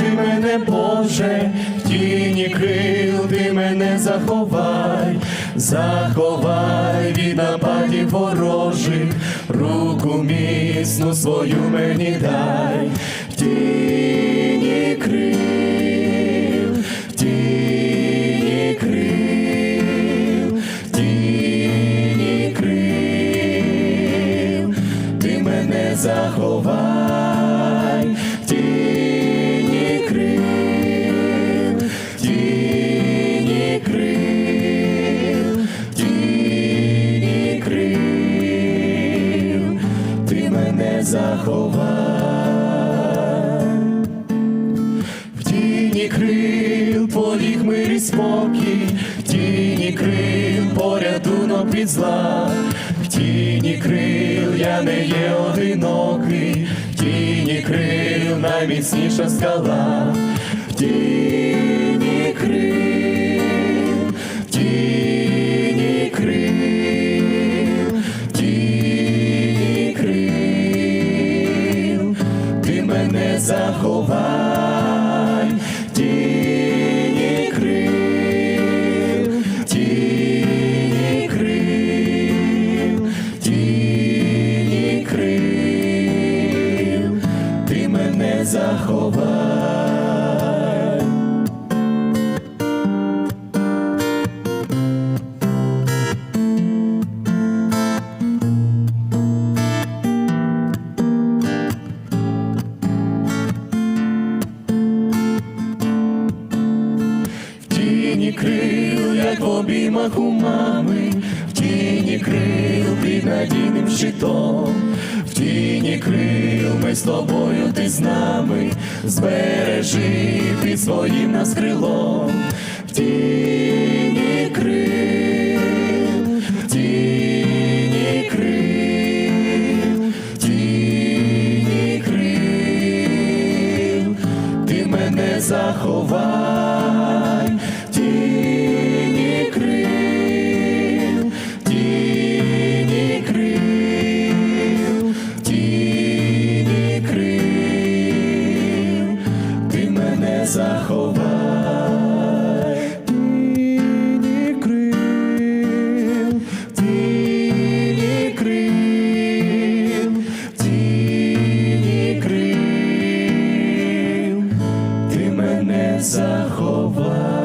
Бережи мене, Боже, в тіні крил ти мене заховай, заховай від нападів ворожих, руку міцну свою мені дай, в тіні крил, мене заховай. В тіні крил твоїх мир і спокій, в тіні крил порятунок від зла, в тіні крил я не є одинокий, в тіні крил найміцніша скала, в тіні мене заховай, тіні крил, тіні крил, тіні крил, ти мене заховай. крил, як в обіймах у мами, в тіні крил під надійним щитом, в тіні крил ми з тобою, ти з нами, збережи під своїм нас крилом, в тіні крил, в тіні крил, в тіні крил, ти мене заховав. заховай, ти не крил, ти не крил, ти не крил, ти мене заховай.